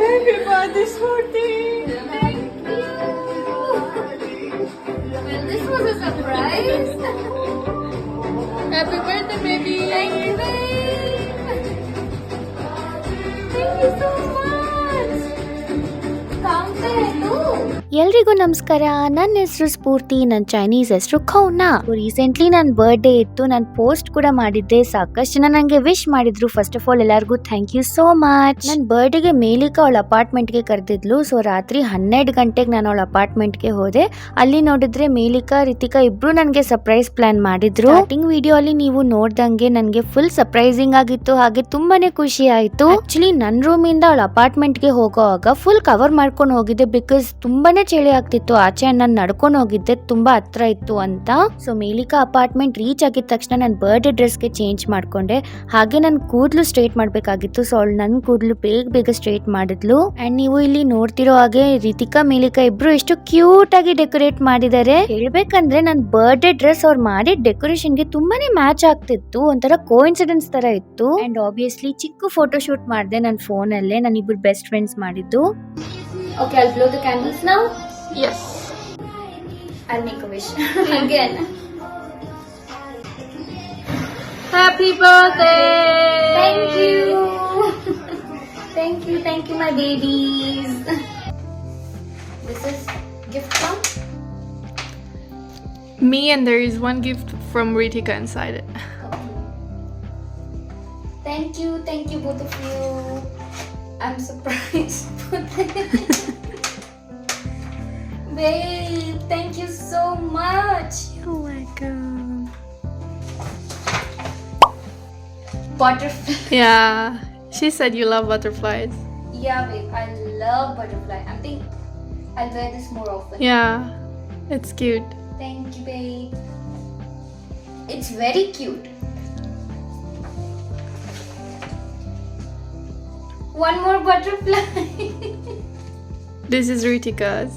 Everybody's 14. Thank you. Well, this was a surprise. Happy birthday, baby. Thank you, babe. Thank you so much. Counted. ಎಲ್ರಿಗೂ ನಮಸ್ಕಾರ. ನನ್ನ ಹೆಸರು ಸ್ಫೂರ್ತಿ, ನನ್ನ Chinese ಹೆಸರು ಖೌನಾ. Recently ನನ್ನ ಬರ್ಡೇ ಇತ್ತು. ನಾನು ಪೋಸ್ಟ್ ಕೂಡ ಮಾಡಿದ್ದೆ. ಸಾಕಷ್ಟು ಜನ ನನಗೆ ವಿಶ್ ಮಾಡಿದ್ರು. ಫಸ್ಟ್ ಆಫ್ ಆಲ್ ಎಲ್ಲರಿಗೂ ಥ್ಯಾಂಕ್ ಯು ಸೋ ಮಚ್ ನನ್ನ ಬರ್ಡೇಗೆ ಮೇಲಿಕ ಅವಳ ಅಪಾರ್ಟ್ಮೆಂಟ್ಗೆ ಕರೆದಿದ್ಲು. ಸೊ ರಾತ್ರಿ ಹನ್ನೆರಡು ಗಂಟೆಗೆ ನಾನು ಅವಳ ಅಪಾರ್ಟ್ಮೆಂಟ್ಗೆ ಹೋದೆ. ಅಲ್ಲಿ ನೋಡಿದ್ರೆ ಮೇಲಿಕಾ, ರಿತಿಕಾ ಇಬ್ರು ನನಗೆ ಸರ್ಪ್ರೈಸ್ ಪ್ಲಾನ್ ಮಾಡಿದ್ರು. ಸ್ಟಾರ್ಟಿಂಗ್ ವಿಡಿಯೋ ಅಲ್ಲಿ ನೀವು ನೋಡ್ದಂಗೆ ನನಗೆ ಫುಲ್ ಸರ್ಪ್ರೈಸಿಂಗ್ ಆಗಿತ್ತು. ಹಾಗೆ ತುಂಬಾನೇ ಖುಷಿ ಆಯಿತು. ಆಕ್ಚುಲಿ ನನ್ನ ರೂಮಿಂದ ಅವಳ ಅಪಾರ್ಟ್ಮೆಂಟ್ಗೆ ಹೋಗೋವಾಗ ಫುಲ್ ಕವರ್ ಮಾಡ್ಕೊಂಡು ಹೋಗಿದ್ದೆ. ಬಿಕಾಸ್ ತುಂಬಾನೇ ಚಳಿ ಆಗ್ತಿತ್ತು. ಆಚೆ ನಾನು ನಡ್ಕೊಂಡು ಹೋಗಿದ್ದೆ, ತುಂಬಾ ಹತ್ರ ಇತ್ತು ಅಂತ. ಸೊ ಮೇಲಿಕಾ ಅಪಾರ್ಟ್ಮೆಂಟ್ ರೀಚ್ ಆಗಿದ ತಕ್ಷಣ ನನ್ನ ಬರ್ಡೇ ಡ್ರೆಸ್ಗೆ ಚೇಂಜ್ ಮಾಡ್ಕೊಂಡೆ. ಹಾಗೆ ನನ್ನ ಕೂದಲು ಸ್ಟ್ರೇಟ್ ಮಾಡಬೇಕಾಗಿತ್ತು. ಸೊ ಅವಳು ನನ್ನ ಕೂದಲು ಬೇಗ ಬೇಗ ಸ್ಟ್ರೇಟ್ ಮಾಡಿದ್ಲು. ಅಂಡ್ ನೀವು ಇಲ್ಲಿ ನೋಡ್ತಿರೋ ಹಾಗೆ ರಿತಿಕಾ, ಮೇಲಿಕಾ ಇಬ್ರು ಎಷ್ಟು ಕ್ಯೂಟ್ ಆಗಿ ಡೆಕೋರೇಟ್ ಮಾಡಿದ್ದಾರೆ. ಹೇಳ್ಬೇಕಂದ್ರೆ ನನ್ನ ಬರ್ಡೇ ಡ್ರೆಸ್ ಅವ್ರು ಮಾಡಿ ಡೆಕೋರೇಷನ್ಗೆ ತುಂಬಾನೇ ಮ್ಯಾಚ್ ಆಗ್ತಿತ್ತು. ಒಂಥರ ಕೋಇನ್ಸಿಡೆನ್ಸ್ ತರ ಇತ್ತು. ಅಂಡ್ ಆಬ್ವಿಯಸ್ಲಿ ಚಿಕ್ಕ ಫೋಟೋ ಶೂಟ್ ಮಾಡಿದೆ ನನ್ನ ಫೋನಲ್ಲೇ ನನ್ನ ಇಬ್ಬರು ಬೆಸ್ಟ್ ಫ್ರೆಂಡ್ಸ್ ಮಾಡಿದ್ದು. Okay, I'll blow the candles now. Yes. I'll make a wish again. Happy birthday! Thank you. thank you, thank you, my babies. This is gift from Me and there is one gift from Ritika inside it. Thank you, thank you, both of you. I'm surprised. Babe, thank you so much. You're welcome. Butterfly. Yeah, she said you love butterflies. Yeah, babe, I love butterfly. I think I'll wear this more often. Yeah, it's cute. Thank you, babe. It's very cute. One more butterfly. This is Ritika's.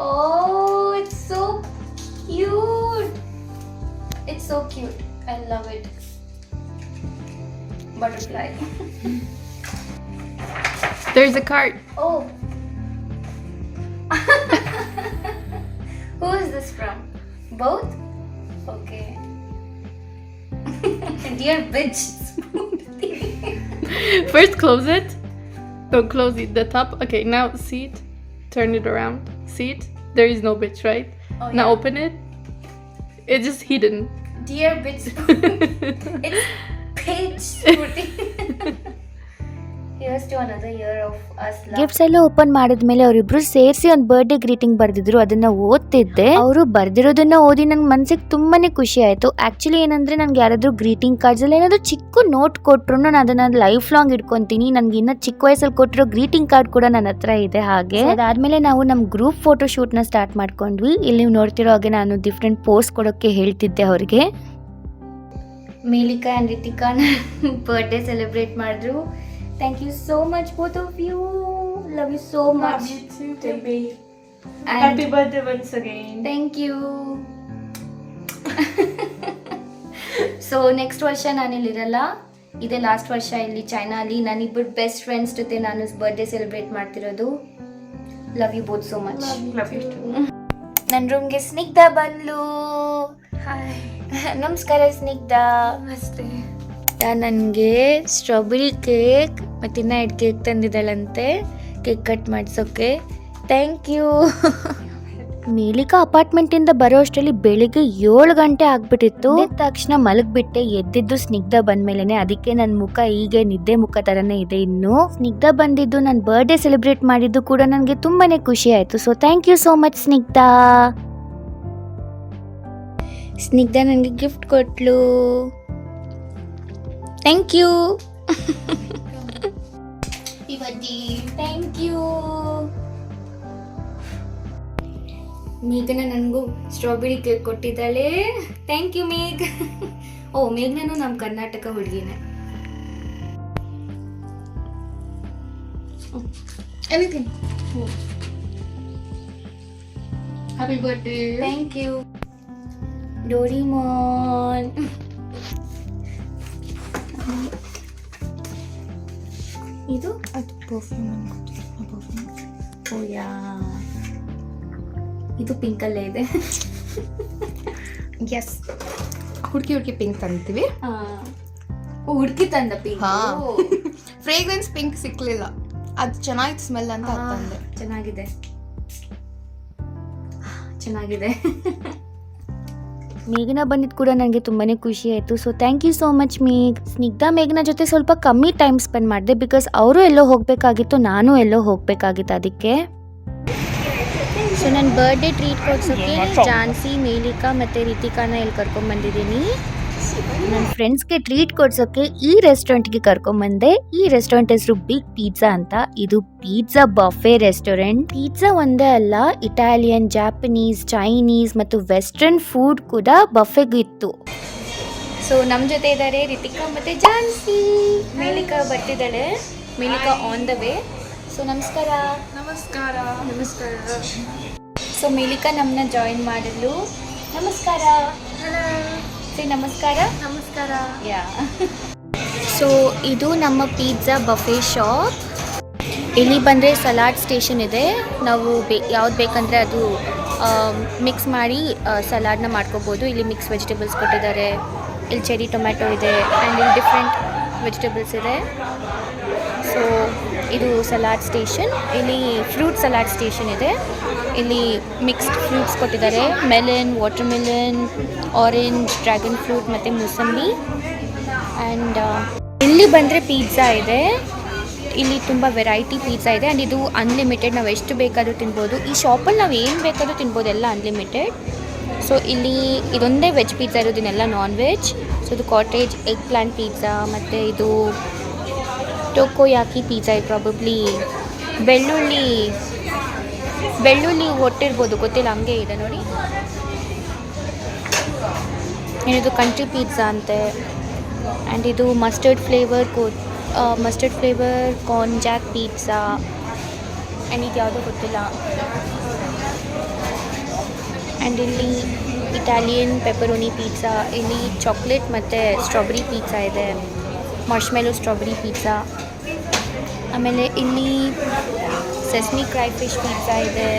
This is yours. Oh, it's so cute. It's so cute. I love it. Butterfly. There's a card. Oh. Who is this from? Both? Okay. Dear bitch. First, close it. Don't close it. The top. Okay, now see it. Turn it around. See it. There is no bitch, right? Oh, Now yeah. open it. It's just hidden. Dear bitch. it's bitch gifts ಎಲ್ಲ open ಮಾಡಿದ್ಮೇಲೆ ಅವರಿಬ್ರು ಸೇರಿಸಿ ಒಂದು birthday greeting ಬರ್ದಿದ್ರು ಅದನ್ನ ಓದ್ತಿದ್ದೆ. ಅವರು ಬರ್ದಿರೋದನ್ನ ಓದಿ ನನ್ ಮನ್ಸಿಗೆ ತುಂಬಾನೇ ಖುಷಿ ಆಯ್ತು. ಆಕ್ಚುಲಿ ಏನಂದ್ರೆ ನನ್ಗೆ ಯಾರಾದ್ರೂ ಗ್ರೀಟಿಂಗ್ ಕಾರ್ಡ್ಸ್ ಅಲ್ಲಿ ಏನಾದ್ರು ಚಿಕ್ಕ ನೋಟ್ ಕೊಟ್ರು ನಾನು ಅದನ್ನ ಲೈಫ್ ಲಾಂಗ್ ಇಟ್ಕೊಂತೀನಿ. ನನ್ಗೆ ಇನ್ನ ಚಿಕ್ಕ ವಯಸ್ಸಲ್ಲಿ ಕೊಟ್ಟಿರೋ ಗ್ರೀಟಿಂಗ್ ಕಾರ್ಡ್ ಕೂಡ ನನ್ನ ಹತ್ರ ಇದೆ ಹಾಗೆ. ಅದಾದ್ಮೇಲೆ ನಾವು ನಮ್ ಗ್ರೂಪ್ ಫೋಟೋ ಶೂಟ್ನ ಸ್ಟಾರ್ಟ್ ಮಾಡ್ಕೊಂಡ್ವಿ. ಇಲ್ಲಿ ನೀವು ನೋಡ್ತಿರೋ ಹಾಗೆ ನಾನು ಡಿಫ್ರೆಂಟ್ ಪೋಸ್ ಕೊಡೋಕೆ ಹೇಳ್ತಿದ್ದೆ ಅವ್ರಿಗೆ. Melika and Ritika birthday celebrate ಮಾಡಿದ್ರು. Thank you both much both of you love you so much too, baby. And birthday once again. Thank you so next ವರ್ಷ ನಾನಿಲ್ಲಿರಲ್ಲ ಇದೇ ಲಾಸ್ಟ್ ವರ್ಷ ಇಲ್ಲಿ ಚೈನಾಲಿ ನಾನಿಬ್ಬರು ಬೆಸ್ಟ್ ಫ್ರೆಂಡ್ಸ್ ಜೊತೆ ನಾನು ಬರ್ಡೇ ಸೆಲೆಬ್ರೇಟ್ ಮಾಡ್ತಿರೋದು. Love you both so much Love ನನ್ನ ರೂಮ್ಗೆ ಸ್ನಿಗ್ಧ ಬಂದ್ಲು. Hi. ನಮಸ್ಕಾರ ಸ್ನಿಗ್ಧ. Namaste. ನನಗೆ ಸ್ಟ್ರಾಬೆರಿ ಕೇಕ್ ಮತ್ತಿನ್ನ ಎರಡು ಕೇಕ್ ತಂದಿದ್ದಾಳಂತೆ. ಕೇಕ್ ಕಟ್ ಮಾಡಿಸೋಕೆ. Thank you. ಮೇಲಿಕಾ ಅಪಾರ್ಟ್ಮೆಂಟ್ ಇಂದ ಬರೋ ಅಷ್ಟರಲ್ಲಿ ಬೆಳಿಗ್ಗೆ ಏಳು ಗಂಟೆ ಆಗ್ಬಿಟ್ಟಿತ್ತು. ತಕ್ಷಣ ಮಲಗ್ಬಿಟ್ಟೆ ಎದ್ದಿದ್ದು ಸ್ನಿಗ್ಧ ಬಂದ್ಮೇಲೆನೆ. ಅದಕ್ಕೆ ನನ್ನ ಮುಖ ಹೀಗೆ ನಿದ್ದೆ ಮುಖ ತರನೇ ಇದೆ ಇನ್ನು. ಸ್ನಿಗ್ಧ ಬಂದಿದ್ದು ನನ್ನ ಬರ್ಡೇ ಸೆಲೆಬ್ರೇಟ್ ಮಾಡಿದ್ದು ಕೂಡ ನನಗೆ ತುಂಬಾನೇ ಖುಷಿ ಆಯ್ತು. So thank you so much Snigdha. Snigdha ನನಗೆ ಗಿಫ್ಟ್ ಕೊಟ್ಲು. ಥ್ಯಾಂಕ್ ಯು ಥ್ಯಾಂಕ್ ಯು ಮೇಘನ ನನಗೂ strawberry cake ಕೊಟ್ಟಿದ್ದಾಳೆ. Thank you Megha. ಓ ಮೇಘ್ನೂ ನಮ್ಮ Karnataka ಹುಡುಗಿನೇ. Anything happy birthday thank you Doraemon ಇದು? ಅದು ಪರ್ಫ್ಯೂಮ್ ಓ ಯಾ. ಇದು ಪಿಂಕಲ್ಲೇ ಇದೆ. ಎಸ್ ಹುಡುಕಿ ಹುಡುಕಿ ಪಿಂಕ್ ತಂತೀವಿ ಹುಡುಕಿ ತಂದ ಪಿಂಕ್. Fragrance pink ಸಿಕ್ಲಿಲ್ಲ. ಅದು ಚೆನ್ನಾಗಿತ್ತು ಸ್ಮೆಲ್ ಅಂತ ಅಂದೆ ತಂದೆ. ಚೆನ್ನಾಗಿದೆ. ಚೆನ್ನಾಗಿದೆ. ಮೇಘನ ಬಂದಿದ್ದು ಕೂಡ ನನಗೆ ತುಂಬಾ ಖುಷಿ ಆಯಿತು. So thank you so much Megh. Snigdha ಮೇಘನ ಜೊತೆ ಸ್ವಲ್ಪ ಕಮ್ಮಿ ಟೈಮ್ ಸ್ಪೆಂಡ್ ಮಾಡಿದೆ ಬಿಕಾಸ್ ಅವರು ಎಲ್ಲೋ ಹೋಗಬೇಕಾಗಿತ್ತು ನಾನು ಎಲ್ಲೋ ಹೋಗಬೇಕಾಗಿತ್ತು ಅದಕ್ಕೆ. ಸೊ ನನ್ನ ಬರ್ಡೇ ಟ್ರೀಟ್ ಕೊಡ್ಸೋಕ್ಕೆ ಜಾನ್ಸಿ ಮೇಲಿಕಾ ಮತ್ತು ರಿತಿಕಾನ ಇಲ್ಲಿ ಕರ್ಕೊಂಬಂದಿದ್ದೀನಿ ನನ್ನ ಫ್ರೆಂಡ್ಸ್ಗೆ ಟ್ರೀಟ್ ಕೊಡ್ಸೋಕ್ಕೆ ಈ ರೆಸ್ಟೋರೆಂಟ್ಗೆ ಕರ್ಕೊಂಬಂದೆ ಈ ರೆಸ್ಟೋರೆಂಟ್ ಹೆಸರು ಬಿಗ್ ಪಿಜ್ಜಾ ಅಂತ. ಇದು ಪಿಜ್ಜಾ ಬಫೆ ರೆಸ್ಟೋರೆಂಟ್ ಪಿಜ್ಜಾ ಒಂದೇ ಅಲ್ಲ ಇಟಾಲಿಯನ್ ಜಾಪನೀಸ್ ಚೈನೀಸ್ ಮತ್ತು ವೆಸ್ಟರ್ನ್ ಫುಡ್ ಕೂಡ ಬಫೆಗಿತ್ತು ಸೊ ನಮ್ಮ ಜೊತೆ ಇದ್ದಾರೆ ರಿತಿಕಾ ಮತ್ತೆ Jhansi Melika ಬರ್ತಿದ್ದಾಳೆ. Melika on the way so ನಮಸ್ಕಾರ. ನಮಸ್ಕಾರ. ನಮಸ್ಕಾರ. ಸೊ ಮೇಲಿಕಾ ನಮ್ಮನ್ನ ಜಾಯಿನ್ ಮಾಡಲು ನಮಸ್ಕಾರ. ಸೇ ನಮಸ್ಕಾರ ನಮಸ್ಕಾರ. ಯಾ ಸೊ ಇದು ನಮ್ಮ ಪಿಜ್ಜಾ ಬಫೆ ಶಾಪ್ ಇಲ್ಲಿ ಬಂದರೆ ಸಲಾಡ್ ಸ್ಟೇಷನ್ ಇದೆ. ನಾವು ಬೇ ಯಾವ್ದು ಬೇಕಂದರೆ ಅದು ಮಿಕ್ಸ್ ಮಾಡಿ ಸಲಾಡ್ನ ಮಾಡ್ಕೋಬೋದು. ಇಲ್ಲಿ ಮಿಕ್ಸ್ ವೆಜಿಟೇಬಲ್ಸ್ ಕೊಟ್ಟಿದ್ದಾರೆ. ಇಲ್ಲಿ ಚೆರಿ ಟೊಮ್ಯಾಟೊ ಇದೆ. ಆ್ಯಂಡ್ ಇಲ್ಲಿ ಡಿಫ್ರೆಂಟ್ ವೆಜಿಟೇಬಲ್ಸ್ ಇದೆ. ಸೊ ಇದು ಸಲಾಡ್ ಸ್ಟೇಷನ್. ಇಲ್ಲಿ ಫ್ರೂಟ್ ಸಲಾಡ್ ಸ್ಟೇಷನ್ ಇದೆ. ಇಲ್ಲಿ ಮಿಕ್ಸ್ಡ್ ಫ್ರೂಟ್ಸ್ ಕೊಟ್ಟಿದ್ದಾರೆ. Melon water melon orange, dragon fruit ಮತ್ತು ಮೂಸಂಬಿ. ಆ್ಯಂಡ್ ಇಲ್ಲಿ ಬಂದರೆ ಪಿಜ್ಜಾ ಇದೆ. ಇಲ್ಲಿ ತುಂಬ ವೆರೈಟಿ ಪಿಜ್ಜಾ ಇದೆ. ಆ್ಯಂಡ್ ಇದು ಅನ್ಲಿಮಿಟೆಡ್. ನಾವು ಎಷ್ಟು ಬೇಕಾದರೂ ತಿನ್ಬೋದು. ಈ ಶಾಪಲ್ಲಿ ನಾವು ಏನು ಬೇಕಾದರೂ ತಿನ್ಬೋದು. ಎಲ್ಲ ಅನ್ಲಿಮಿಟೆಡ್. ಸೊ, ಇಲ್ಲಿ ಇದೊಂದೇ ವೆಜ್ ಪಿಜ್ಜಾ ಇರೋದಿನೆಲ್ಲ ನಾನ್ ವೆಜ್ ಸೊ, ಇದು ಕಾಟೇಜ್ ಎಗ್ ಪ್ಲಾಂಟ್ ಪಿಜ್ಜಾ ಮತ್ತು ಇದು ಟೋಕೋಯಾಕಿ ಪಿಜ್ಜಾ ಪ್ರಾಬಬ್ಲಿ ಬೆಳ್ಳುಳ್ಳಿ ಬೆಳ್ಳುಳ್ಳಿ ಒಟ್ಟಿರ್ಬೋದು ಗೊತ್ತಿಲ್ಲ, ಹಂಗೆ ಇದೆ ನೋಡಿ. ಏನಿದು ಕಂಟ್ರಿ ಪಿಜ್ಜಾ ಅಂತೆ. ಆ್ಯಂಡ್ ಇದು mustard flavour co mustard flavour corn jack pizza and ಇದು ಯಾವುದೂ ಗೊತ್ತಿಲ್ಲ. ಆ್ಯಂಡ್ ಇಲ್ಲಿ ಇಟಾಲಿಯನ್ ಪೆಪರೋನಿ ಪಿಜ್ಜಾ ಇಲ್ಲಿ ಚಾಕ್ಲೇಟ್ ಮತ್ತು ಸ್ಟ್ರಾಬೆರಿ ಪಿಜ್ಜಾ ಇದೆ. ಮಾರ್ಷ್ಮೆಲೋ ಸ್ಟ್ರಾಬೆರಿ ಪಿಜ್ಜಾ ಆಮೇಲೆ ಇಲ್ಲಿ ಸೆಸ್ಮಿ ಕ್ರೈ ಫಿಶ್ ಪಿಜ್ಜಾ ಇದೆ.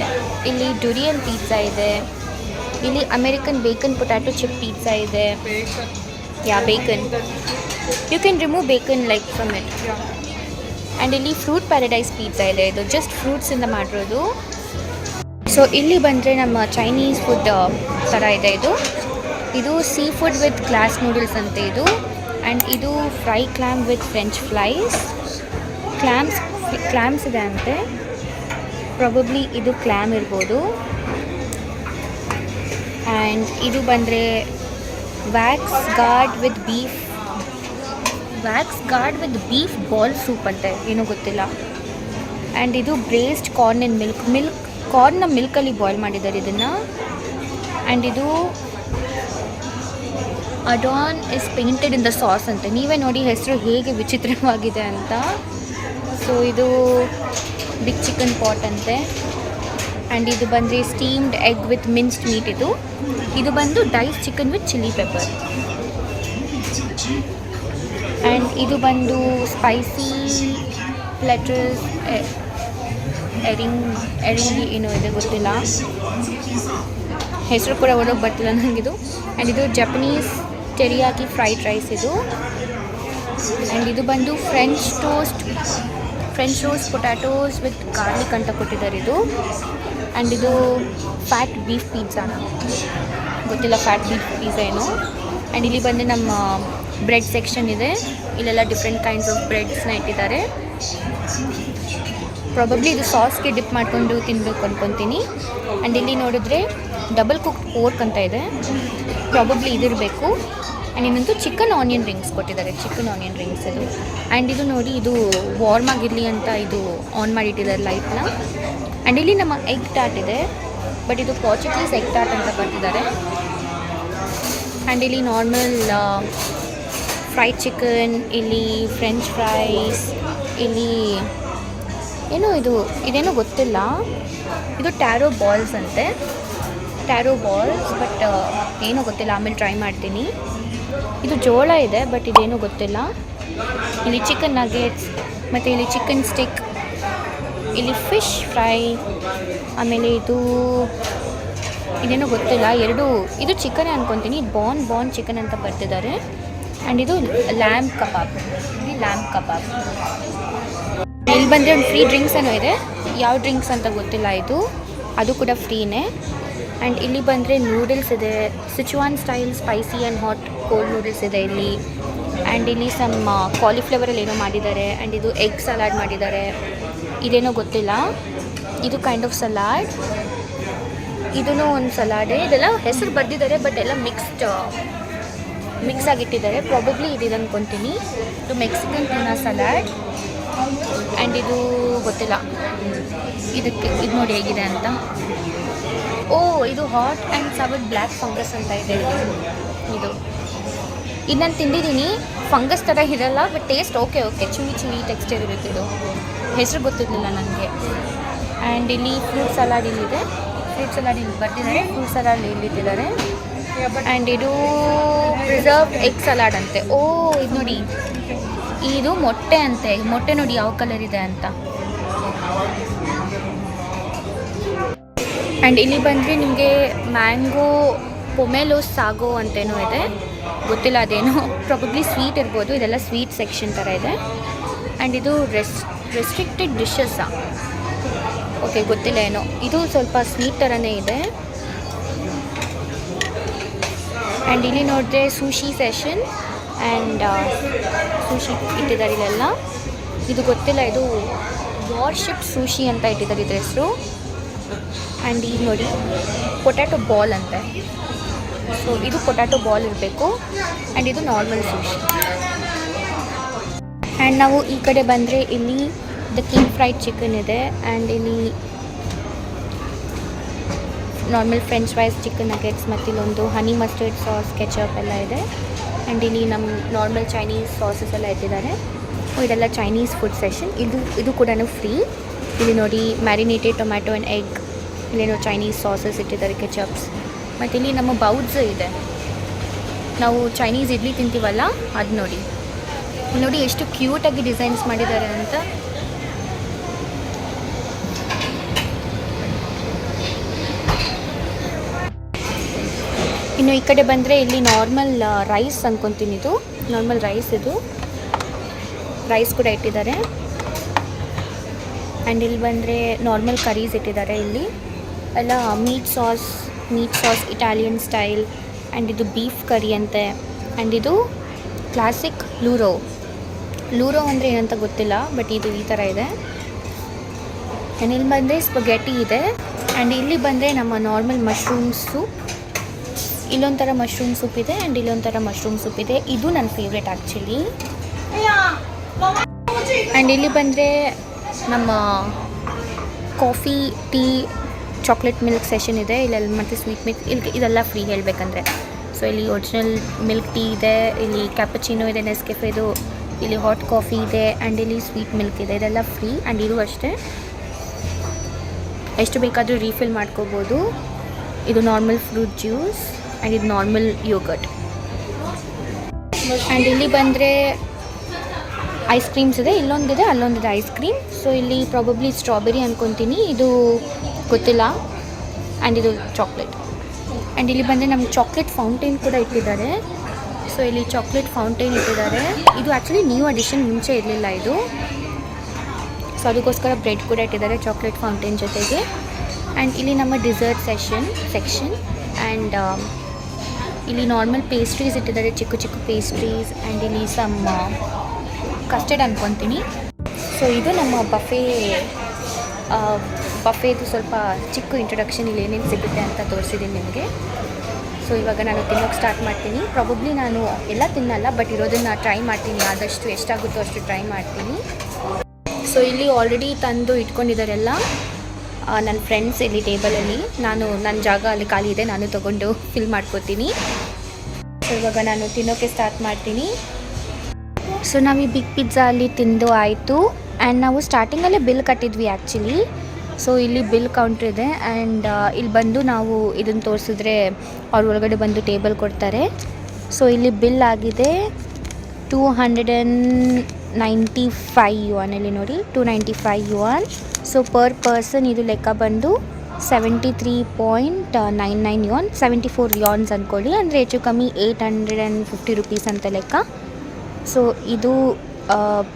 ಇಲ್ಲಿ ಡುರಿಯನ್ ಪಿಜ್ಜಾ ಇದೆ. ಇಲ್ಲಿ American bacon potato chip pizza ಇದೆ. Yeah bacon you can remove bacon like from it and ಇಲ್ಲಿ ಫ್ರೂಟ್ ಪ್ಯಾರಡೈಸ್ ಪಿಜ್ಜಾ ಇದೆ. ಇದು ಜಸ್ಟ್ ಫ್ರೂಟ್ಸಿಂದ ಮಾಡಿರೋದು. ಸೊ ಇಲ್ಲಿ ಬಂದರೆ ನಮ್ಮ ಚೈನೀಸ್ ಫುಡ್ ಥರ ಇದೆ ಇದು. ಇದು sea food with glass noodles ಅಂತೆ ಇದು. ಆ್ಯಂಡ್ ಇದು fry clam with French flies clams clams ಇದೆ ಅಂತೆ. ಪ್ರಾಬಬ್ಲಿ ಇದು ಕ್ಲ್ಯಾಮ್ ಇರ್ಬೋದು. ಆ್ಯಂಡ್ ಇದು ಬಂದರೆ wax gourd with beef wax gourd with beef ball soup ಅಂತೆ. ಏನೂ ಗೊತ್ತಿಲ್ಲ. ಆ್ಯಂಡ್ ಇದು braised corn in milk milk ಕಾರ್ನ್ನ ಮಿಲ್ಕಲ್ಲಿ ಬಾಯ್ಲ್ ಮಾಡಿದ್ದಾರೆ ಇದನ್ನು. ಆ್ಯಂಡ್ ಇದು add on is painted in the sauce ಅಂತೆ. ನೀವೇ ನೋಡಿ ಹೆಸರು ಹೇಗೆ ವಿಚಿತ್ರವಾಗಿದೆ ಅಂತ. ಸೊ ಇದು ಬಿಗ್ ಚಿಕನ್ ಪಾಟ್ ಅಂತೆ. ಆ್ಯಂಡ್ ಇದು ಬಂದರೆ steamed egg with minced meat ಇದು. ಇದು ಬಂದು dice chicken with chilli pepper and ಇದು ಬಂದು ಸ್ಪೈಸಿ ಪ್ಲೆಟರ್ಸ್ ಎರಿಂಗ್ ಎರಿಂಗಿ ಏನೋ ಇದೆ ಗೊತ್ತಿಲ್ಲ. ಹೆಸರು ಕೂಡ ಒಳಗೆ ಬರ್ತಿಲ್ಲ ನನಗಿದು ಆ್ಯಂಡ್ ಇದು ಜಪನೀಸ್ ಟೆರಿಯಾಕಿ ಫ್ರೈಡ್ ರೈಸ್ ಇದು. ಆ್ಯಂಡ್ ಇದು ಬಂದು French toast French roast potatoes with garlic ಅಂತ ಕೊಟ್ಟಿದ್ದಾರೆ ಇದು. ಆ್ಯಂಡ್ ಇದು ಫ್ಯಾಟ್ ಬೀಫ್ ಪಿಜ್ಜಾ ಗೊತ್ತಿಲ್ಲ ಫ್ಯಾಟ್ ಬೀಫ್ ಪಿಜ್ಜಾ ಏನು. ಆ್ಯಂಡ್ ಇಲ್ಲಿ ಬಂದು ನಮ್ಮ ಬ್ರೆಡ್ ಸೆಕ್ಷನ್ ಇದೆ. ಇಲ್ಲೆಲ್ಲ ಡಿಫ್ರೆಂಟ್ ಕೈಂಡ್ಸ್ ಆಫ್ ಬ್ರೆಡ್ಸ್ನ ಇಟ್ಟಿದ್ದಾರೆ. ಪ್ರಾಬಬ್ಲಿ ಇದು ಸಾಸ್ಗೆ ಡಿಪ್ ಮಾಡಿಕೊಂಡು ತಿನ್ನಬೇಕು ಅಂದ್ಕೊತೀನಿ ಆ್ಯಂಡ್ ಇಲ್ಲಿ ನೋಡಿದ್ರೆ ಡಬಲ್ ಕುಕ್ ಪೋರ್ಕ್ ಅಂತ ಇದೆ. ಪ್ರಾಬಬ್ಲಿ ಇದಿರಬೇಕು. ಆ್ಯಂಡ್ ಇನ್ನೊಂದು ಚಿಕನ್ ಆನಿಯನ್ ರಿಂಗ್ಸ್ ಕೊಟ್ಟಿದ್ದಾರೆ ಚಿಕನ್ ಆನಿಯನ್ ರಿಂಗ್ಸ್ ಇದು ಆ್ಯಂಡ್ ಇದು ನೋಡಿ, ಇದು ವಾರ್ಮ್ ಆಗಿರಲಿ ಅಂತ ಇದು ಆನ್ ಮಾಡಿಟ್ಟಿದ್ದಾರೆ ಲೈಟ್ನ ಆ್ಯಂಡ್ ಇಲ್ಲಿ ನಮ್ಮ ಎಗ್ ಟಾಟ್ ಇದೆ ಬಟ್ ಇದು ಪಾರ್ಚುಗೀಸ್ ಎಗ್ ಟಾಟ್ ಅಂತ ಬರ್ತಿದ್ದಾರೆ ಆ್ಯಂಡ್ ಇಲ್ಲಿ ನಾರ್ಮಲ್ ಫ್ರೈಡ್ ಚಿಕನ್ ಇಲ್ಲಿ ಫ್ರೆಂಚ್ ಫ್ರೈಸ್ ಇಲ್ಲಿ ಏನೋ ಇದು, ಇದೇನೋ ಗೊತ್ತಿಲ್ಲ. ಇದು ಟ್ಯಾರೋ ಬಾಲ್ಸ್ ಅಂತೆ. ಟ್ಯಾರೋ ಬಾಲ್ಸ್ ಬಟ್ ಏನೋ ಗೊತ್ತಿಲ್ಲ, ಆಮೇಲೆ ಟ್ರೈ ಮಾಡ್ತೀನಿ. ಇದು ಜೋಳ ಇದೆ ಬಟ್ ಇದೇನು ಗೊತ್ತಿಲ್ಲ. ಇಲ್ಲಿ ಚಿಕನ್ ನಗೆಟ್ಸ್ ಮತ್ತು ಇಲ್ಲಿ ಚಿಕನ್ ಸ್ಟಿಕ್ ಇಲ್ಲಿ ಫಿಶ್ ಫ್ರೈ ಆಮೇಲೆ ಇದು ಇದೇನೋ ಗೊತ್ತಿಲ್ಲ. ಎರಡು, ಇದು ಚಿಕನ್ ಅನ್ಕೊತೀನಿ. ಬಾನ್ ಬಾನ್ ಚಿಕನ್ ಅಂತ ಬರ್ತಿದ್ದಾರೆ ಆ್ಯಂಡ್ ಇದು ಲ್ಯಾಂಪ್ ಕಬಾಬ್ ಇದು ಲ್ಯಾಂಪ್ ಕಬಾಬ್ ಇಲ್ಲಿ ಬಂದರೆ ಒಂದು ಫ್ರೀ ಡ್ರಿಂಕ್ಸ್ ಏನೋ ಇದೆ. ಯಾವ ಡ್ರಿಂಕ್ಸ್ ಅಂತ ಗೊತ್ತಿಲ್ಲ ಇದು. ಅದು ಕೂಡ ಫ್ರೀನೇ ಆ್ಯಂಡ್ ಇಲ್ಲಿ ಬಂದರೆ ನೂಡಲ್ಸ್ ಇದೆ. Sichuan style spicy and hot cold noodles ಇದೆ ಇಲ್ಲಿ. ಆ್ಯಂಡ್ ಇಲ್ಲಿ ಸಮ್ ಕಾಲಿಫ್ಲವರಲ್ಲಿ ಏನೋ ಮಾಡಿದ್ದಾರೆ. ಆ್ಯಂಡ್ ಇದು ಎಗ್ ಸಲಾಡ್ ಮಾಡಿದ್ದಾರೆ. ಇದೇನೋ ಗೊತ್ತಿಲ್ಲ. ಇದು ಕೈಂಡ್ ಆಫ್ ಸಲಾಡ್ ಇದೂ ಒಂದು ಸಲಾಡೇ ಇದೆಲ್ಲ ಹೆಸರು ಬರೆದಿದ್ದಾರೆ ಬಟ್ ಎಲ್ಲ ಮಿಕ್ಸ್ಡ್ ಮಿಕ್ಸ್ ಆಗಿಟ್ಟಿದ್ದಾರೆ. ಪ್ರಾಬಬ್ಲಿ ಇದಿದೆ ಅಂದ್ಕೊತೀನಿ ಇದು ಮೆಕ್ಸಿಕನ್ ಟೂನಾ ಸಲಾಡ್ ಆ್ಯಂಡ್ ಇದು ಗೊತ್ತಿಲ್ಲ. ಇದಕ್ಕೆ, ಇದು ನೋಡಿ ಹೇಗಿದೆ ಅಂತ. ಓ, ಇದು hot and sour black fungus ಅಂತ ಇದೆ. ಇದು. ಇದು ಇದು ನಾನು ತಿಂದಿದ್ದೀನಿ. ಫಂಗಸ್ ಥರ ಇರಲ್ಲ but taste okay okay chewy chewy texture ಇರುತ್ತೆ ಇದು. ಹೆಸರು ಗೊತ್ತಿರಲಿಲ್ಲ ನನಗೆ. ಆ್ಯಂಡ್ ಇಲ್ಲಿ ಫ್ರೂಟ್ ಸಲಾಡ್ ಇಲ್ಲಿದೆ. ಫ್ರೂಟ್ ಸಲಾಡ್ ಇಲ್ಲಿ ಬರ್ತಿದ್ದಾರೆ ಫ್ರೂಟ್ ಸಲಾಡ್ ಇಲ್ಲಿಟ್ಟಿದ್ದಾರೆ ಆ್ಯಂಡ್ ಇದು ಪ್ರಿಸರ್ವ್ ಎಗ್ ಸಲಾಡ್ ಅಂತೆ. ಓ, ಇದು ನೋಡಿ. ಇದು ಮೊಟ್ಟೆ ಅಂತೆ. ಮೊಟ್ಟೆ ನೋಡಿ ಯಾವ ಕಲರ್ ಇದೆ ಅಂತ. ಆ್ಯಂಡ್ ಇಲ್ಲಿ ಬಂದರೆ ನಿಮಗೆ ಮ್ಯಾಂಗೋ ಪೊಮೆಲೋ ಸಾಗೋ ಅಂತೇನೋ ಇದೆ. ಗೊತ್ತಿಲ್ಲ, ಅದೇನೋ ಪ್ರಾಬಬ್ಲಿ ಸ್ವೀಟ್ ಇರ್ಬೋದು. ಇದೆಲ್ಲ ಸ್ವೀಟ್ ಸೆಕ್ಷನ್ ಥರ ಇದೆ. ಆ್ಯಂಡ್ ಇದು ರೆಸ್ ರೆಸ್ಟ್ರಿಕ್ಟೆಡ್ ಡಿಶಸ್ಸಾ ಓಕೆ ಗೊತ್ತಿಲ್ಲ ಏನೋ. ಇದು ಸ್ವಲ್ಪ ಸ್ವೀಟ್ ಥರನೇ ಇದೆ. ಆ್ಯಂಡ್ ಇಲ್ಲಿ ನೋಡಿದ್ರೆ ಸೂಶಿ ಸೆಷನ್ ಆ್ಯಂಡ್ ಸೂಶಿ ಇಟ್ಟಿದ್ದಾರೆ ಇಲ್ಲೆಲ್ಲ. ಇದು ಗೊತ್ತಿಲ್ಲ, ಇದು ವಾರ್ಶಿಪ್ ಸೂಶಿ ಅಂತ ಇಟ್ಟಿದ್ದಾರೆ ಇದ್ರ ಹೆಸರು. ಆ್ಯಂಡ್ ಈಗ ನೋಡಿ ಪೊಟ್ಯಾಟೊ ಬಾಲ್ ಅಂತೆ. ಸೊ ಇದು ಪೊಟ್ಯಾಟೊ ಬಾಲ್ ಇರಬೇಕು. ಆ್ಯಂಡ್ ಇದು ನಾರ್ಮಲ್ ಸೂಶಿ ಆ್ಯಂಡ್ ನಾವು ಈ ಕಡೆ ಬಂದರೆ ಇಲ್ಲಿ ದ ಕಿಂಗ್ ಫ್ರೈಡ್ ಚಿಕನ್ ಇದೆ. ಆ್ಯಂಡ್ ಇಲ್ಲಿ normal French fries chicken nuggets ಮತ್ತು ಇಲ್ಲೊಂದು ಹನಿ ಮಸ್ಟರ್ಡ್ ಸಾಸ್ ಕೆಚಪ್ ಎಲ್ಲ ಇದೆ. ಆ್ಯಂಡ್ ಇಲ್ಲಿ ನಮ್ಮ ನಾರ್ಮಲ್ ಚೈನೀಸ್ ಸಾಸಸ್ ಎಲ್ಲ ಇಟ್ಟಿದ್ದಾರೆ. ಸೊ ಇದೆಲ್ಲ ಚೈನೀಸ್ ಫುಡ್ ಸೆಷನ್ ಇದು ಇದು ಕೂಡ ಫ್ರೀ ಇಲ್ಲಿ ನೋಡಿ ಮ್ಯಾರಿನೇಟೆಡ್ ಟೊಮ್ಯಾಟೊ ಆ್ಯಂಡ್ ಎಗ್ ಇಲ್ಲೇನೋ ಚೈನೀಸ್ ಸಾಸಸ್ ಇಟ್ಟಿದ್ದಾರೆ ಕೆಚಪ್ಸ್ ಮತ್ತು ಇಲ್ಲಿ ನಮ್ಮ ಬೌಡ್ಸ್ ಇದೆ. ನಾವು ಚೈನೀಸ್ ಇಡ್ಲಿ ತಿಂತೀವಲ್ಲ, ಅದು ನೋಡಿ. ನೋಡಿ ಎಷ್ಟು ಕ್ಯೂಟಾಗಿ ಡಿಸೈನ್ಸ್ ಮಾಡಿದ್ದಾರೆ ಅಂತ. ಇನ್ನು ಈ ಕಡೆ ಬಂದರೆ ಇಲ್ಲಿ ನಾರ್ಮಲ್ ರೈಸ್ ಅಂದ್ಕೊತೀನಿ ಇದು. ನಾರ್ಮಲ್ ರೈಸ್ ಇದು. ರೈಸ್ ಕೂಡ ಇಟ್ಟಿದ್ದಾರೆ. ಆ್ಯಂಡ್ ಇಲ್ಲಿ ಬಂದರೆ ನಾರ್ಮಲ್ ಕರೀಸ್ ಇಟ್ಟಿದ್ದಾರೆ ಇಲ್ಲಿ. ಎಲ್ಲ meat sauce meat sauce Italian style and ಇದು ಬೀಫ್ ಕರಿ ಅಂತೆ. ಆ್ಯಂಡ್ ಇದು ಕ್ಲಾಸಿಕ್ ಲೂರೋ ಲೂರೋ ಅಂದರೆ ಏನಂತ ಗೊತ್ತಿಲ್ಲ ಬಟ್ ಇದು ಈ ಥರ ಇದೆ. ಆ್ಯಂಡ್ ಇಲ್ಲಿ ಬಂದರೆ ಸ್ಪಗೆಟಿ ಇದೆ. ಆ್ಯಂಡ್ ಇಲ್ಲಿ ಬಂದರೆ ನಮ್ಮ ನಾರ್ಮಲ್ ಮಶ್ರೂಮ್ ಸೂಪ್ ಇಲ್ಲೊಂಥರ ಮಶ್ರೂಮ್ ಸೂಪ್ ಇದೆ ಆ್ಯಂಡ್ ಇಲ್ಲೊಂಥರ ಮಶ್ರೂಮ್ ಸೂಪ್ ಇದೆ. ಇದು ನನ್ನ ಫೇವ್ರೆಟ್ ಆ್ಯಕ್ಚುಲಿ ಆ್ಯಂಡ್ ಇಲ್ಲಿ ಬಂದರೆ ನಮ್ಮ coffee tea chocolate milk session ಇದೆ. ಇಲ್ಲೆಲ್ಲ ಮತ್ತು ಸ್ವೀಟ್ ಮಿಲ್ಕ್ ಇಲ್ಲಿ ಇದೆಲ್ಲ ಫ್ರೀ ಹೇಳಬೇಕಂದ್ರೆ. ಸೊ ಇಲ್ಲಿ ಒರಿಜಿನಲ್ ಮಿಲ್ಕ್ ಟೀ ಇದೆ, ಇಲ್ಲಿ ಕ್ಯಾಪಚಿನೋ ಇದೆ ನೆಸ್ಕೆಫೆದು ಇಲ್ಲಿ ಹಾಟ್ ಕಾಫಿ ಇದೆ ಆ್ಯಂಡ್ ಇಲ್ಲಿ ಸ್ವೀಟ್ ಮಿಲ್ಕ್ ಇದೆ. ಇದೆಲ್ಲ ಫ್ರೀ ಆ್ಯಂಡ್ ಇದು ಅಷ್ಟೇ. ಎಷ್ಟು ಬೇಕಾದರೂ ರೀಫಿಲ್ ಮಾಡ್ಕೋಬೋದು. ಇದು ನಾರ್ಮಲ್ ಫ್ರೂಟ್ ಜ್ಯೂಸ್ ಆ್ಯಂಡ್ ಇದು ನಾರ್ಮಲ್ ಯೋಗಟ್ ಆ್ಯಂಡ್ ಇಲ್ಲಿ ಬಂದರೆ ಐಸ್ ಕ್ರೀಮ್ಸ್ ಇದೆ. ಇಲ್ಲೊಂದಿದೆ, ಅಲ್ಲೊಂದಿದೆ ಐಸ್ ಕ್ರೀಮ್ ಸೊ ಇಲ್ಲಿ ಪ್ರಾಬಬ್ಲಿ ಸ್ಟ್ರಾಬೆರಿ ಅಂದ್ಕೊತೀನಿ ಇದು ಗೊತ್ತಿಲ್ಲ. ಆ್ಯಂಡ್ ಇದು ಚಾಕ್ಲೇಟ್ ಆ್ಯಂಡ್ ಇಲ್ಲಿ ಬಂದರೆ ನಮ್ಗೆ ಚಾಕ್ಲೇಟ್ ಫೌಂಟೇನ್ ಕೂಡ ಇಟ್ಟಿದ್ದಾರೆ. ಸೊ ಇಲ್ಲಿ ಚಾಕ್ಲೇಟ್ ಫೌಂಟೇನ್ ಇಟ್ಟಿದ್ದಾರೆ. ಇದು ಆ್ಯಕ್ಚುಲಿ ನ್ಯೂ ಅಡಿಷನ್ ಮುಂಚೆ ಇರಲಿಲ್ಲ ಇದು. ಸೊ ಅದಕ್ಕೋಸ್ಕರ ಬ್ರೆಡ್ ಕೂಡ ಇಟ್ಟಿದ್ದಾರೆ ಚಾಕ್ಲೇಟ್ ಫೌಂಟೇನ್ ಜೊತೆಗೆ. ಆ್ಯಂಡ್ ಇಲ್ಲಿ ನಮ್ಮ ಡಿಸರ್ಟ್ ಸೆಷನ್ ಸೆಕ್ಷನ್ ಆ್ಯಂಡ್ ಇಲ್ಲಿ ನಾರ್ಮಲ್ ಪೇಸ್ಟ್ರೀಸ್ ಇಟ್ಟಿದ್ದಾರೆ, ಚಿಕ್ಕ ಚಿಕ್ಕ ಪೇಸ್ಟ್ರೀಸ್ ಆ್ಯಂಡ್ ಇಲ್ಲಿ ಸಮ್ ಕಸ್ಟರ್ಡ್ ಅನ್ಕೊತೀನಿ. ಸೊ ಇದು ನಮ್ಮ ಬಫೆ ಬಫೇದು ಸ್ವಲ್ಪ ಚಿಕ್ಕ ಇಂಟ್ರೊಡಕ್ಷನ್ ಇಲ್ಲಿ ಏನೇನು ಸಿಗುತ್ತೆ ಅಂತ ತೋರಿಸಿದ್ದೀನಿ ನಿಮಗೆ. ಸೊ ಇವಾಗ ನಾನು ತಿನ್ನೋಕೆ ಸ್ಟಾರ್ಟ್ ಮಾಡ್ತೀನಿ. ಪ್ರಾಬಬ್ಲಿ ನಾನು ಎಲ್ಲ ತಿನ್ನಲ್ಲ ಬಟ್ ಇರೋದನ್ನು ಟ್ರೈ ಮಾಡ್ತೀನಿ. ಆದಷ್ಟು ಎಷ್ಟಾಗುತ್ತೋ ಅಷ್ಟು ಟ್ರೈ ಮಾಡ್ತೀನಿ. ಸೊ ಇಲ್ಲಿ ಆಲ್ರೆಡಿ ತಂದು ಇಟ್ಕೊಂಡಿದ್ದಾರೆಲ್ಲ ನನ್ನ ಫ್ರೆಂಡ್ಸ್ ಇಲ್ಲಿ ಟೇಬಲಲ್ಲಿ ನಾನು ನನ್ನ ಜಾಗ ಅಲ್ಲಿ ಖಾಲಿ ಇದೆ. ನಾನು ತೊಗೊಂಡು ಫಿಲ್ ಮಾಡ್ಕೋತೀನಿ. ಸೊ ಇವಾಗ ನಾನು ತಿನ್ನೋಕ್ಕೆ ಸ್ಟಾರ್ಟ್ ಮಾಡ್ತೀನಿ. ಸೊ ನಾವು ಈ ಬಿಗ್ ಪಿಜ್ಜಾ ಅಲ್ಲಿ ತಿಂದು ಆಯಿತು. ಆ್ಯಂಡ್ ನಾವು ಸ್ಟಾರ್ಟಿಂಗಲ್ಲೇ ಬಿಲ್ ಕಟ್ಟಿದ್ವಿ ಆ್ಯಕ್ಚುಲಿ ಸೊ ಇಲ್ಲಿ ಬಿಲ್ ಕೌಂಟ್ರ್ ಇದೆ ಆ್ಯಂಡ್ ಇಲ್ಲಿ ಬಂದು ನಾವು ಇದನ್ನು ತೋರಿಸಿದ್ರೆ ಅವ್ರ ಒಳಗಡೆ ಬಂದು ಟೇಬಲ್ ಕೊಡ್ತಾರೆ. ಸೊ ಇಲ್ಲಿ ಬಿಲ್ ಆಗಿದೆ two hundred and ninety five yuan ಇಲ್ಲಿ ನೋಡಿ two ninety five yuan so per person ಇದು ಲೆಕ್ಕ ಬಂದು seventy three point nine nine yuan seventy four yuans ಅಂದ್ಕೊಳ್ಳಿ ಅಂದರೆ ಹೆಚ್ಚು ಕಮ್ಮಿ eight hundred and fifty rupees ಅಂತ ಲೆಕ್ಕ. ಸೊ ಇದು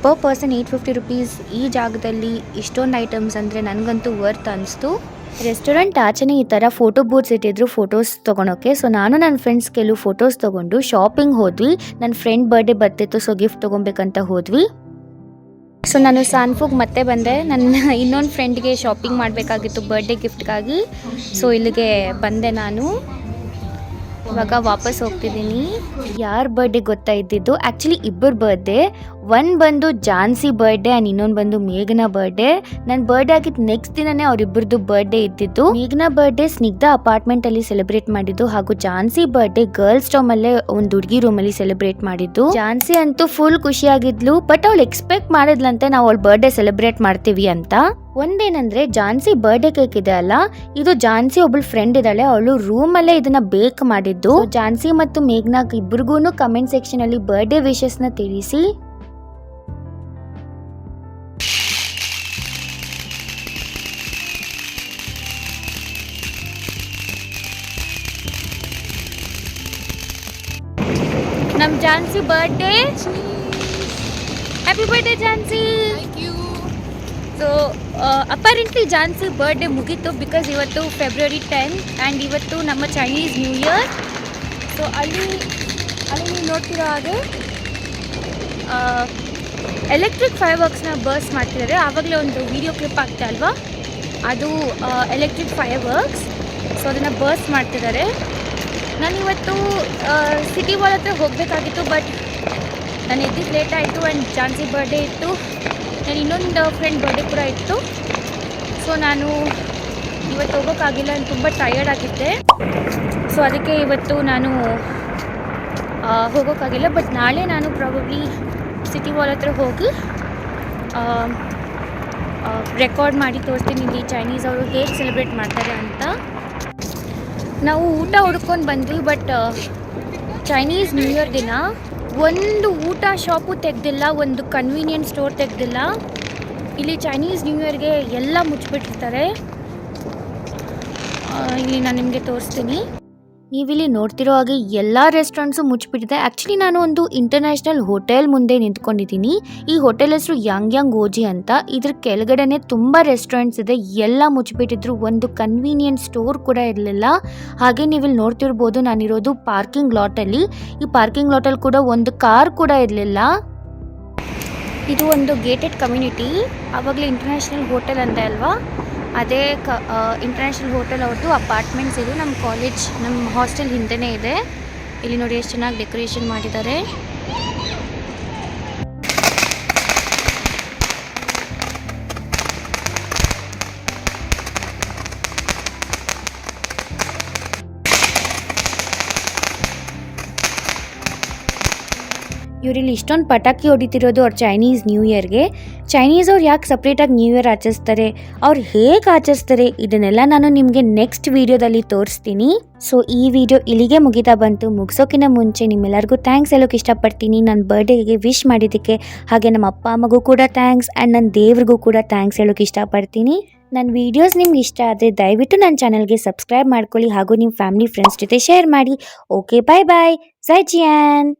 per person eight fifty rupees ಈ ಜಾಗದಲ್ಲಿ ಇಷ್ಟೊಂದು ಐಟಮ್ಸ್ ಅಂದರೆ ನನಗಂತೂ ವರ್ತ್ ಅನಿಸ್ತು. ರೆಸ್ಟೋರೆಂಟ್ ಆಚೆನೇ ಈ ಥರ ಫೋಟೋ ಬೂತ್ಸ್ ಇಟ್ಟಿದ್ರು ಫೋಟೋಸ್ ತೊಗೊಳೋಕ್ಕೆ. ಸೊ ನಾನು ನನ್ನ ಫ್ರೆಂಡ್ಸ್ ಕೆಲವು ಫೋಟೋಸ್ ತೊಗೊಂಡು ಶಾಪಿಂಗ್ ಹೋದ್ವಿ. ನನ್ನ ಫ್ರೆಂಡ್ ಬರ್ಡೇ ಬರ್ತಿತ್ತು ಸೊ ಗಿಫ್ಟ್ ತೊಗೊಬೇಕಂತ ಹೋದ್ವಿ. ಸೊ ನಾನು ಸಾನ್ಫುಗ್ ಮತ್ತೆ ಬಂದೆ. ನನ್ನ ಇನ್ನೊಂದು ಫ್ರೆಂಡ್ಗೆ ಶಾಪಿಂಗ್ ಮಾಡಬೇಕಾಗಿತ್ತು ಬರ್ಡೇ ಗಿಫ್ಟ್ಗಾಗಿ ಸೊ ಇಲ್ಲಿಗೆ ಬಂದೆ ನಾನು. ಇವಾಗ ವಾಪಸ್ ಹೋಗ್ತಿದ್ದೀನಿ. ಯಾರ ಬರ್ಡೇ ಗೊತ್ತಾ ಇದ್ದಿದ್ದು? ಆ್ಯಕ್ಚುಲಿ ಇಬ್ಬರು ಬರ್ಡೇ ಒಂದು ಬಂದು ಜಾನ್ಸಿ ಬರ್ಡೇ ಆ್ಯಂಡ್ ಇನ್ನೊಂದು ಬಂದು ಮೇಘನಾ ಬರ್ಡೇ ನನ್ನ ಬರ್ಡೇ ಆಗಿದ್ದು ನೆಕ್ಸ್ಟ್ ದಿನನೇ ಅವರಿಬ್ಬರದ್ದು ಬರ್ಡೇ ಇದ್ದಿದ್ದು. ಮೇಘನಾ ಬರ್ಡೇ ಸ್ನಿಗ್ಧ ಅಪಾರ್ಟ್ಮೆಂಟ್ ಅಲ್ಲಿ ಸೆಲೆಬ್ರೇಟ್ ಮಾಡಿದ್ದು ಹಾಗೂ ಜಾನ್ಸಿ ಬರ್ಡೇ ಗರ್ಲ್ಸ್ ರೂಮ್ ಅಲ್ಲೇ ಒಂದು ಹುಡುಗಿ ರೂಮ್ ಅಲ್ಲಿ ಸೆಲೆಬ್ರೇಟ್ ಮಾಡಿದ್ದು. ಜಾನ್ಸಿ ಅಂತೂ ಫುಲ್ ಖುಷಿಯಾಗಿದ್ಲು ಬಟ್ ಅವಳು ಎಕ್ಸ್ಪೆಕ್ಟ್ ಮಾಡಿದ್ಲಂತೆ ನಾವು ಅವಳ ಬರ್ಡೇ ಸೆಲೆಬ್ರೇಟ್ ಮಾಡ್ತೀವಿ ಅಂತ. ಒಂದೇನಂದ್ರೆ ಜಾನ್ಸಿ ಬರ್ಡೇ ಕೇಕ್ ಇದೆ ಅಲ್ಲ, ಇದು ಜಾನ್ಸಿ ಒಬ್ಬಳು ಫ್ರೆಂಡ್ ಇದ್ದಾಳೆ, ಅವಳು ರೂಮ್ ಅಲ್ಲೇ ಇದನ್ನ ಬೇಕ್ ಮಾಡಿದ್ದು. ಜಾನ್ಸಿ ಮತ್ತು ಮೇಘ್ನಾಗ್ ಇಬ್ರಿಗೂ ಕಮೆಂಟ್ ಸೆಕ್ಷನ್ ಅಲ್ಲಿ ಬರ್ಡೇ ವಿಶಸ್ನ ತಿಳಿಸಿ. ನಮ್ Jhansi birthday happy birthday Jhansi so apparently Jhansi birthday ಮುಗೀತು ಬಿಕಾಸ್ ಇವತ್ತು ಫೆಬ್ರವರಿ ಟೆನ್ ಆ್ಯಂಡ್ ಇವತ್ತು ನಮ್ಮ ಚೈನೀಸ್ ನ್ಯೂ ಇಯರ್ ಸೊ ಅಲ್ಲಿ ಅಲ್ಲಿ ನೀವು ನೋಡ್ತಿರೋ ಹಾಗೆ ಎಲೆಕ್ಟ್ರಿಕ್ ಫೈರ್ ವರ್ಕ್ಸ್ನ ಬರ್ಸ್ ಮಾಡ್ತಿದ್ದಾರೆ. ಆವಾಗಲೇ ಒಂದು ವಿಡಿಯೋ ಕ್ಲಿಪ್ ಆಗ್ತಾ ಅಲ್ವಾ ಅದು ಎಲೆಕ್ಟ್ರಿಕ್ ಫೈರ್ ವರ್ಕ್ಸ್ ಸೊ ಅದನ್ನು ಬರ್ಸ್ ಮಾಡ್ತಿದ್ದಾರೆ. ನಾನಿವತ್ತು ಸಿಟಿ ವಾಲ್ ಹತ್ರ ಹೋಗಬೇಕಾಗಿತ್ತು ಬಟ್ ನಾನು ಎದ್ದಿದ್ದು ಲೇಟ್ ಆಯಿತು ಆ್ಯಂಡ್ ಜಾನ್ಸಿ ಬರ್ಡೇ ಇತ್ತು. ನಾನು ಇನ್ನೊಂದು ಫ್ರೆಂಡ್ ಬರ್ಡೇ ಕೂಡ ಇತ್ತು. ಸೊ ನಾನು ಇವತ್ತು ಹೋಗೋಕ್ಕಾಗಿಲ್ಲ, ನಾನು ತುಂಬ ಟಯರ್ಡ್ ಆಗಿದ್ದೆ. ಸೊ ಅದಕ್ಕೆ ಇವತ್ತು ನಾನು ಹೋಗೋಕ್ಕಾಗಿಲ್ಲ ಬಟ್ ನಾಳೆ ನಾನು ಪ್ರಾಬಬ್ಲಿ ಸಿಟಿ ವಾಲ್ ಹತ್ರ ಹೋಗಿ ರೆಕಾರ್ಡ್ ಮಾಡಿ ತೋರಿಸ್ತೀನಿ ಇಲ್ಲಿ ಚೈನೀಸ್ ಅವರು ಹೇಗೆ ಸೆಲೆಬ್ರೇಟ್ ಮಾಡ್ತಾರೆ ಅಂತ. ನಾವು ಊಟ ಹುಡ್ಕೊಂಡು ಬಂದ್ವಿ ಬಟ್ ಚೈನೀಸ್ ನ್ಯೂ ಇಯರ್ ದಿನ ಒಂದು ಊಟ ಶಾಪು ತೆಗ್ದಿಲ್ಲ, ಒಂದು ಕನ್ವೀನಿಯೆಂಟ್ ಸ್ಟೋರ್ ತೆಗ್ದಿಲ್ಲ. ಇಲ್ಲಿ ಚೈನೀಸ್ ನ್ಯೂ ಇಯರ್ಗೆ ಎಲ್ಲ ಮುಚ್ಚಿಬಿಟ್ಟಿರ್ತಾರೆ ಇಲ್ಲಿ ನಾನು ನಿಮಗೆ ತೋರಿಸ್ತೀನಿ. ನೀವಿಲ್ಲಿ ನೋಡ್ತಿರೋ ಹಾಗೆ ಎಲ್ಲ ರೆಸ್ಟೋರೆಂಟ್ಸು ಮುಚ್ಚಿಬಿಟ್ಟಿದೆ. ಆ್ಯಕ್ಚುಲಿ ನಾನು ಒಂದು ಇಂಟರ್ನ್ಯಾಷನಲ್ ಹೋಟೆಲ್ ಮುಂದೆ ನಿಂತ್ಕೊಂಡಿದ್ದೀನಿ. ಈ ಹೋಟೆಲ್ ಹೆಸರು ಯಂಗ್ ಯಂಗ್ ಓಜಿ ಅಂತ. ಇದ್ರ ಕೆಳಗಡೆನೆ ತುಂಬ ರೆಸ್ಟೋರೆಂಟ್ಸ್ ಇದೆ. ಎಲ್ಲ ಮುಚ್ಚಿಬಿಟ್ಟಿದ್ರು. ಒಂದು ಕನ್ವೀನಿಯೆಂಟ್ ಸ್ಟೋರ್ ಕೂಡ ಇರಲಿಲ್ಲ. ಹಾಗೆ ನೀವಿಲ್ಲಿ ನೋಡ್ತಿರ್ಬೋದು ನಾನಿರೋದು ಪಾರ್ಕಿಂಗ್ ಲಾಟಲ್ಲಿ ಈ ಪಾರ್ಕಿಂಗ್ ಲಾಟಲ್ಲಿ ಕೂಡ ಒಂದು ಕಾರ್ ಕೂಡ ಇರಲಿಲ್ಲ. ಇದು ಒಂದು ಗೇಟೆಡ್ ಕಮ್ಯುನಿಟಿ ಆವಾಗಲೇ ಇಂಟರ್ನ್ಯಾಷನಲ್ ಹೋಟೆಲ್ ಅಂದೆ ಅಲ್ವಾ? ಅದೇ ಕ ಇಂಟರ್ನ್ಯಾಷನಲ್ ಹೋಟೆಲ್ ಅವ್ರದ್ದು ಅಪಾರ್ಟ್ಮೆಂಟ್ಸ್ ಇದು. ನಮ್ಮ ಕಾಲೇಜ್ ನಮ್ಮ ಹಾಸ್ಟೆಲ್ ಹಿಂದೆನೇ ಇದೆ. ಇಲ್ಲಿ ನೋಡಿ ಎಷ್ಟು ಚೆನ್ನಾಗಿ ಡೆಕೋರೇಷನ್ ಮಾಡಿದ್ದಾರೆ. ಇವರಿಲ್ಲಿ ಇಷ್ಟೊಂದು ಪಟಾಕಿ ಹೊಡಿತಿರೋದು ಅವ್ರ ಚೈನೀಸ್ ನ್ಯೂ ಇಯರ್ಗೆ ಚೈನೀಸ್ ಅವ್ರು ಯಾಕೆ ಸಪ್ರೇಟಾಗಿ ನ್ಯೂ ಇಯರ್ ಆಚರಿಸ್ತಾರೆ? ಅವ್ರು ಹೇಗೆ ಆಚರಿಸ್ತಾರೆ? ಇದನ್ನೆಲ್ಲ ನಾನು ನಿಮಗೆ ನೆಕ್ಸ್ಟ್ ವೀಡಿಯೋದಲ್ಲಿ ತೋರಿಸ್ತೀನಿ. ಸೊ ಈ ವಿಡಿಯೋ ಇಲ್ಲಿಗೆ ಮುಗಿತಾ ಬಂತು. ಮುಗಿಸೋಕ್ಕಿಂತ ಮುಂಚೆ ನಿಮ್ಮೆಲ್ಲರಿಗೂ ಥ್ಯಾಂಕ್ಸ್ ಹೇಳೋಕೆ ಇಷ್ಟಪಡ್ತೀನಿ. ನನ್ನ ಬರ್ಡೇಗೆ ವಿಶ್ ಮಾಡಿದ್ದಕ್ಕೆ ಹಾಗೆ ನಮ್ಮ ಅಪ್ಪ, ಅಮ್ಮಗೂ ಕೂಡ ಥ್ಯಾಂಕ್ಸ್ ಆ್ಯಂಡ್ ನನ್ನ ದೇವ್ರಿಗೂ ಕೂಡ ಥ್ಯಾಂಕ್ಸ್ ಹೇಳೋಕೆ ಇಷ್ಟಪಡ್ತೀನಿ. ನನ್ನ ವೀಡಿಯೋಸ್ ನಿಮ್ಗೆ ಇಷ್ಟ ಆದರೆ ದಯವಿಟ್ಟು ನನ್ನ ಚಾನಲ್ಗೆ ಸಬ್ಸ್ಕ್ರೈಬ್ ಮಾಡ್ಕೊಳ್ಳಿ ಹಾಗೂ ನಿಮ್ಮ ಫ್ಯಾಮಿಲಿ ಫ್ರೆಂಡ್ಸ್ ಜೊತೆ ಶೇರ್ ಮಾಡಿ. ಓಕೆ ಬಾಯ್ ಬಾಯ್ ಜೈ ಜಿಯಾನ್